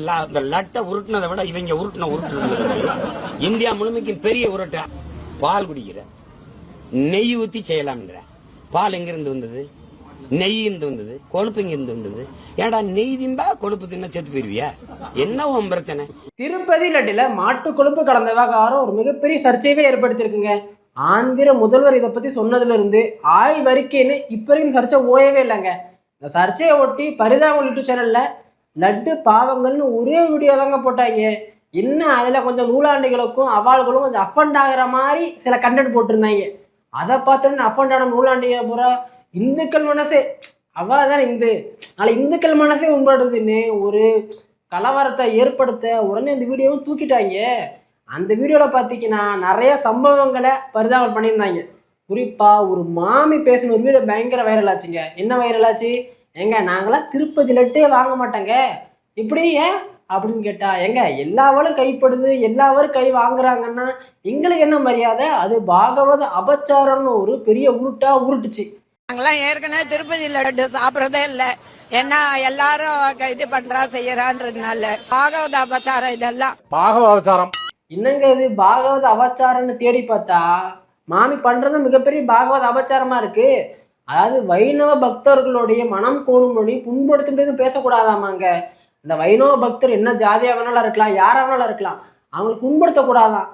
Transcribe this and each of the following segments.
இந்த லட்டை உருட்டினதை விட இவங்க உருட்டின உருட்டு இந்தியா முழுமைக்கும் பெரிய உருட்ட. பால் குடிக்கிற. நெய் ஊத்தி செய்யலாம்ன்ற. பால் எங்கிருந்து வந்தது? நெய் இருந்து வந்தது. கொழுப்பு இங்கிருந்து வந்தது. ஏடா நெய் திம்பா கொழுப்பு தின்னா செத்து போயிருவியா? என்ன உன் பிரச்சனை? திருப்பதி லட்டில மாட்டு கொழுப்பு கலந்த விவகாரம் ஒரு மிகப்பெரிய சர்ச்சையவே ஏற்படுத்தியிருக்குங்க. ஆந்திர முதல்வர் இதை பத்தி சொன்னதுல இருந்து ஆய் அறிக்கைன்னு இப்போ வரைக்கும் சர்ச்சை ஓயவே இல்லைங்க. இந்த சர்ச்சையை ஒட்டி பரிதாபம் யூடியூப் சேனல்ல லட்டு பாவங்கள்னு ஒரே வீடியோ தாங்க போட்டாங்க. இன்னும் அதில் கொஞ்சம் நூலாண்டிகளுக்கும் அவாள்களும் கொஞ்சம் அஃபண்ட் ஆகிற மாதிரி சில கண்டென்ட் போட்டிருந்தாங்க. அதை பார்த்தோன்னு அஃபண்ட் ஆன நூலாண்டிய பூரா இந்துக்கள் மனசே அவள் தான் இந்து. அதனால் இந்துக்கள் மனசே உண்படுதுன்னு ஒரு கலவரத்தை ஏற்படுத்த உடனே இந்த வீடியோவும் தூக்கிட்டாங்க. அந்த வீடியோவில் பார்த்தீங்கன்னா நிறைய சம்பவங்களை பரிதாபம் பண்ணியிருந்தாங்க. குறிப்பாக ஒரு மாமி பேசின ஒரு வீடியோ பயங்கர வைரல் ஆச்சுங்க. என்ன வைரல் ஆச்சு? ஏங்க நாங்களாம் திருப்பதி லட்டே வாங்க மாட்டோங்க. இப்படி ஏன்? அப்படின்னு கேட்டா ஏங்க எல்லாவளும் கைப்படுது எல்லாவரும் கை வாங்குறாங்கன்னா எங்களுக்கு என்ன மரியாதை? அது பாகவத அபச்சாரம்னு ஒரு பெரிய உருட்டா உருட்டுச்சு. நாங்கெல்லாம் ஏற்கனவே திருப்பதி லட்டு சாப்பிடறதே இல்ல. ஏன்னா எல்லாரும் க- இது பண்றா செய்யறான்றதுனால. பாகவத அபச்சாரம் இதெல்லாம். பாகவதாச்சாரம் என்னங்க இது? பாகவத அபச்சாரம்னு தேடி பார்த்தா மாமி பண்றது மிகப்பெரிய பாகவத அபச்சாரமா இருக்கு. அதாவது வைணவ பக்தர்களுடைய மனம் கோணும்படி புண்படுத்துறது பேசக்கூடாதாமாங்க. இந்த வைணவ பக்தர் என்ன ஜாதியாக வேணாலும் இருக்கலாம் யாராக வேணாலும் இருக்கலாம். அவங்களுக்கு புண்படுத்தக்கூடாதான்.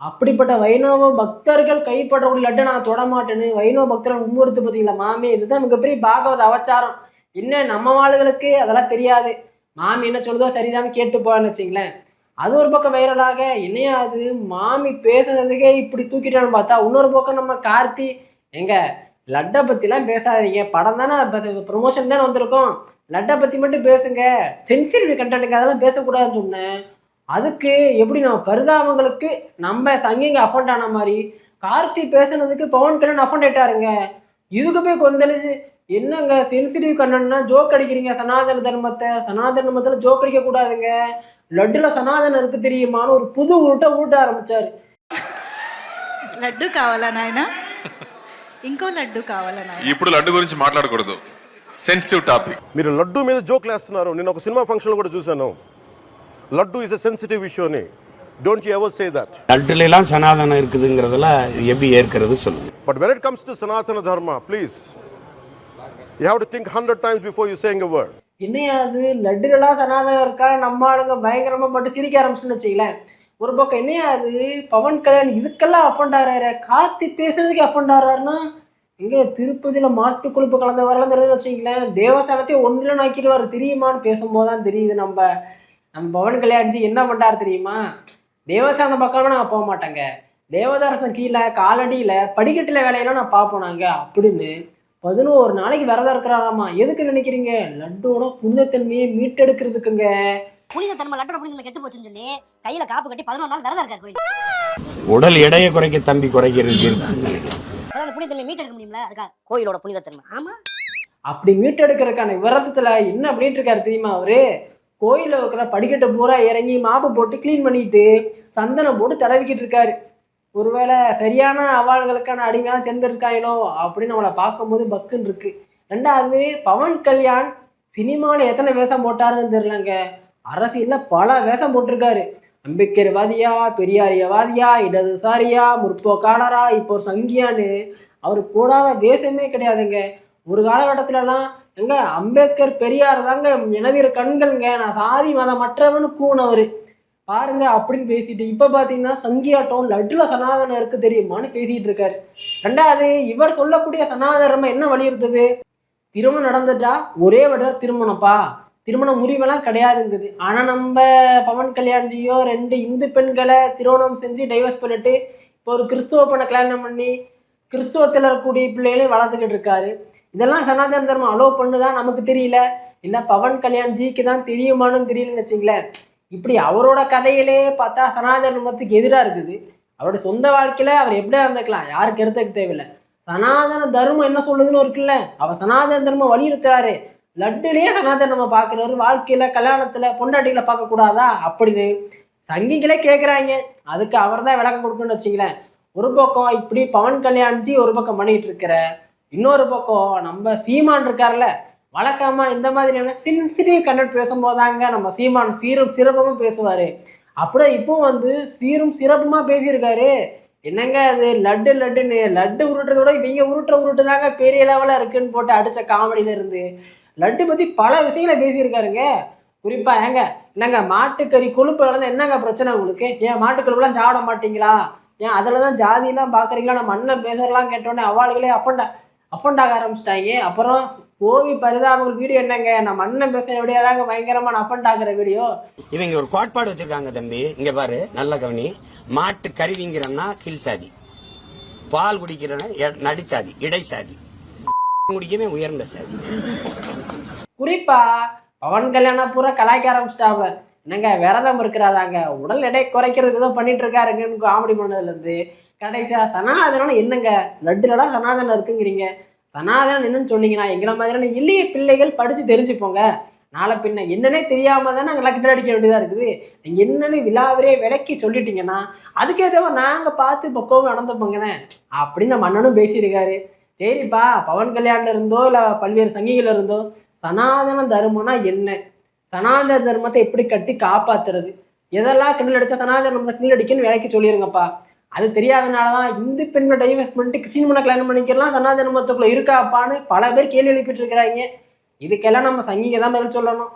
அப்படிப்பட்ட வைணவ பக்தர்கள் கைப்பற்றக்கூடிய லட்டை நான் தொட மாட்டேன்னு வைணவ பக்தர்கள் முன்படுத்து பார்த்தீங்களா மாமி? இதுதான் மிகப்பெரிய பாகவத அவச்சாரம் என்ன நம்ம ஆளுகளுக்கு அதெல்லாம் தெரியாது. மாமி என்ன சொல்லுதோ சரிதான் கேட்டு போன்னு அது ஒரு பக்கம் வைரலாக என்னையா அது? மாமி பேசுனதுக்கே இப்படி தூக்கிட்டான்னு பார்த்தா இன்னொரு பக்கம் நம்ம கார்த்தி எங்க லட்டை பற்றிலாம் பேசாதீங்க. படம் தானே ப்ரொமோஷன் தானே வந்திருக்கோம். லட்டை பற்றி மட்டும் பேசுங்க. சென்சிட்டிவ் கண்டென்ட்டுங்க அதெல்லாம் பேசக்கூடாதுன்னு சொன்னேன். அதுக்கு எப்படி நம்ம பரிதாபங்களுக்கு நம்ம சங்கிங்க அஃபண்ட் ஆன மாதிரி கார்த்தி பேசுனதுக்கு பவன் கல்யாண் அஃபண்ட் ஆயிட்டாருங்க. இதுக்கு போய் கொந்தளிச்சு என்னங்க சென்சிட்டிவ் கண்டென்ட்னா ஜோக் அடிக்கிறீங்க? சனாதன தர்மத்தை சனாதன தர்மத்தில் ஜோக் அடிக்க கூடாதுங்க. லட்டுல சனாதனம் இருக்கு தெரியுமான்னு ஒரு புது உருட்டை ஊட்ட ஆரம்பிச்சாரு. லட்டு காவலா நாயனா ఇంకో లడ్డు కావాలా నాయన ఇప్పుడు లడ్డు గురించి మాట్లాడకూడదు సెన్సిటివ్ టాపిక్ మీరు లడ్డు మీద జోక్లు వేస్తున్నారు నేను ఒక సినిమా ఫంక్షన్లో కూడా చూశాను laddu is a sensitive issue అని don't you ever say that லட்டுல எல்லாம் சனாதனம் இருக்குதுங்கிறதுல எப்படி ஏற்கிறது சொல்லுங்க but when it comes to Sanatana Dharma please you have to think hundred times before you saying a word என்னையா அது லட்டுகளா சனாதனம் இருக்கா நம்ம ஆளுங்க பயங்கரமா பட்டு சிரிக்க ஆரம்பிச்சுன்னு வச்சுங்களேன் ஒரு பக்கம் என்னையா அது? பவன் கல்யாண் இதுக்கெல்லாம் அஃபண்ட் ஆகிறாரு கார்த்தி பேசுறதுக்கு அஃபண்ட் ஆகிறாருன்னா எங்கே திருப்பதியில் மாட்டு கொழுப்பு கலந்த வரலாம் தெரியுது வச்சுங்களேன் தேவஸ்தானத்தையும் ஒன்றுல நாக்கிடுவார் தெரியுமான்னு பேசும்போது தான் தெரியுது நம்ம நம்ம பவன் கல்யாண்ஜி என்ன பண்ணாரு தெரியுமா? தேவஸ்தானம் பக்கம்லாம் நான் போக மாட்டேங்க. தேவதாரசன் கீழே காலடியில் படிக்கட்டில் வேலையெல்லாம் நான் பார்ப்போம் நாங்கள் அப்படின்னு பதினோரு நாளைக்கு விரதம் இருக்கிறாராமா? எதுக்கு நினைக்கிறீங்க? லட்டோட புனிதத்தன்மையை மீட்டெடுக்கிறதுக்குங்க. புனித தன்மை லட்டோட புனிதம் கெட்டு போச்சுன்னு சொல்லி கையில காப்பு கட்டி பதினொரு நாள் விரதம் இருக்காரு கோயில் உடல் எடையை குறைக்க தம்பி குறைக்கிறது நினைக்கிறேன் அதாவது புனிதத்தன்மை மீட்டெடுக்க முடியும்ல? அதுக்கா கோயிலோட புனிதத்தன்மை. ஆமா. அப்படி மீட்டெடுக்கிறதுக்கான விரதத்தில் என்ன பண்ணிட்டு இருக்காரு தெரியுமா அவரு? கோயிலில் இருக்கிற படிக்கட்டை பூரா இறங்கி மாப்பு போட்டு க்ளீன் பண்ணிட்டு சந்தனம் போட்டு தடவிக்கிட்டு இருக்காரு. ஒருவேளை சரியான அவாள்களுக்கான அடிமையாக தேர்ந்தெடுக்காங்களோ அப்படின்னு நம்மளை பார்க்கும்போது பக்குன்னு இருக்கு. ரெண்டாவது பவன் கல்யாண் சினிமாவில் எத்தனை வேஷம் போட்டாருன்னு தெரியலங்க. அரசியலில் பல வேஷம் போட்டிருக்காரு. அம்பேத்கர்வாதியா பெரியாரியவாதியா இடதுசாரியா முற்போக்காளரா இப்போ ஒரு சங்கியான்னு அவர் போடாத வேஷமே கிடையாதுங்க. ஒரு காலகட்டத்திலலாம் எங்க அம்பேத்கர் பெரியார் தாங்க எனதிர கண்கள்ங்க. நான் சாதி மதம் மற்றவனு கூனவர். பாருங்க அப்படின்னு பேசிட்டு இப்ப பாத்தீங்கன்னா சங்கியாட்டம் லட்டுல சனாதனம் இருக்கு தெரியுமான்னு பேசிட்டு இருக்காரு. ரெண்டாவது இவர் சொல்லக்கூடிய சனாதனம் என்ன வலியுறுத்துது? திருமணம் நடந்துட்டா ஒரே வட திருமணப்பா? திருமண முறிவெல்லாம் கிடையாதுங்குது. ஆனால் நம்ம பவன் கல்யாண்ஜியோ ரெண்டு இந்து பெண்களை திருமணம் செஞ்சு டைவர்ஸ் பண்ணிட்டு இப்போ ஒரு கிறிஸ்துவ பண்ண கல்யாணம் பண்ணி கிறிஸ்துவத்தில் இருக்கக்கூடிய பிள்ளைகளையும் வளர்த்துக்கிட்டு இருக்காரு. இதெல்லாம் சனாதன தர்மம் அலோவ் பண்ணுதான் நமக்கு தெரியல. இல்லை பவன் கல்யாண்ஜிக்கு தான் தெரியுமான்னு தெரியலன்னு வச்சிங்களேன். இப்படி அவரோட கதையிலே பார்த்தா சனாதன தர்மத்துக்கு எதிராக இருக்குது. அவருடைய சொந்த வாழ்க்கையில் அவர் எப்படியா இருந்துக்கலாம்? யாருக்கு எடுத்துக்க தேவையில்லை. சனாதன தர்மம் என்ன சொல்லுதுன்னு இருக்குல்ல அவர் சனாதன தர்மம் வலியுறுத்துறாரு. லட்டுலேயே சனாதன நம்ம பார்க்குறவர் வாழ்க்கையில் கல்யாணத்தில் பொண்டாட்டிகளை பார்க்கக்கூடாதா? அப்படின்னு சங்கிகளே கேட்குறாங்க அதுக்கு அவர் தான் விளக்கம் கொடுக்கணும்னு வச்சுங்களேன். ஒரு பக்கம் இப்படி பவன் கல்யாண்ஜி ஒரு பக்கம் பண்ணிகிட்டு இருக்கிற இன்னொரு பக்கம் நம்ம சீமான் இருக்கார்ல. வழக்கமாக இந்த மாதிரியான சென்சிட்டிவ் கண்டக்ட் பேசும்போதாங்க நம்ம சீமான் சீரும் சிறப்புமா பேசுவார். அப்படியே இப்போ வந்து சீரும் சிறப்புமாக பேசியிருக்காரு. என்னங்க அது? லட்டு லட்டுன்னு. லட்டு உருட்டுறத விட இவங்க உருட்டுற உருட்டு தாங்க பெரிய லெவலாக இருக்குன்னு போட்டு அடித்த காமெடியிலேருந்து லட்டு பத்தி பல விஷயங்களை பேசியிருக்காருங்க. குறிப்பா ஏங்க என்னங்க மாட்டுக்கறி கொழுப்பு நடந்தா என்னங்க பிரச்சனை உங்களுக்கு? ஏன் மாட்டுக்கொழுப்புலாம் சாப்பிட மாட்டீங்களா? ஏன் அதில் தான் ஜாதியெல்லாம் பார்க்குறீங்களா நம்ம அண்ணன் பேசுறலாம் கேட்டோன்னே அவாளுகளே அப்பண்டா அப்பண்டாக ஆரம்பிச்சிட்டாங்க. அப்புறம் கோவி பரிதாபங்கள் வீடியோ என்னங்க? நம்ம அண்ணன் பேசுகிற வீடியோ தாங்க பயங்கரமான அப்பண்டாகிற வீடியோ? இவங்க ஒரு கோட்பாடு வச்சிருக்காங்க தம்பி. இங்க பாரு நல்ல கவனி. மாட்டு கருவிங்கிறன்னா கீழ் சாதி. பால் குடிக்கிறவன் நடிச்சாதி இடை சாதி குடிக்கவே உயர்ந்த சாதி. குறிப்பா பவன் கல்யாணம் பூரா கலாய்க்க ஆரம்பிச்சிட்டாங்க என்னங்க விரதம் இருக்கிறாராங்க. உடல் எடை குறைக்கிறது தான் பண்ணிட்டு இருக்காருங்கன்னு காமெடி பண்ணதுல இருந்து கடைசியா சனாதனம் என்னங்க லட்டுலலாம் சனாதனம் இருக்குங்கிறீங்க. சனாதனம் என்னன்னு சொன்னீங்கன்னா எங்களை மாதிரியான எளிய பிள்ளைகள் படிச்சு தெரிஞ்சுப்போங்க. நாளை பின்ன என்னன்னே தெரியாம தானே நாங்கள் கிட்ட அடிக்க வேண்டியதாக இருக்குது. நீங்கள் என்னென்னு விழாவிலே விளக்கி சொல்லிட்டீங்கன்னா அதுக்கேற்றவ நாங்கள் பார்த்து பக்குவம் நடந்துப்போங்கண்ணே அப்படின்னு நம்ம அண்ணனும் பேசியிருக்காரு. சரிப்பா பவன் கல்யாணில் இருந்தோ இல்லை பல்வேறு சங்கிகள் இருந்தோ சனாதன தர்மம்னா என்ன? சனாதன தர்மத்தை எப்படி கட்டி காப்பாத்துறது? எதெல்லாம் கிண்டல் அடிச்சா சனாதன தர்மத்தை கிண்டல் அடிக்கன்னு வேலைக்கு சொல்லிடுங்கப்பா அது தெரியாதனால தான் இந்து பெண்ணை டைவர்ஸ் பண்ணிட்டு கிறிஸ்டின் பண்ண கல்யாணம் பண்ணிக்கலாம் சனாதன தர்மத்துக்குள்ள இருக்காப்பான்னு பல பேர் கேள்வி எழுப்பிட்டு இருக்கிறாங்க. இதுக்கெல்லாம் நம்ம சங்கிங்க தான் பதில் சொல்லணும்.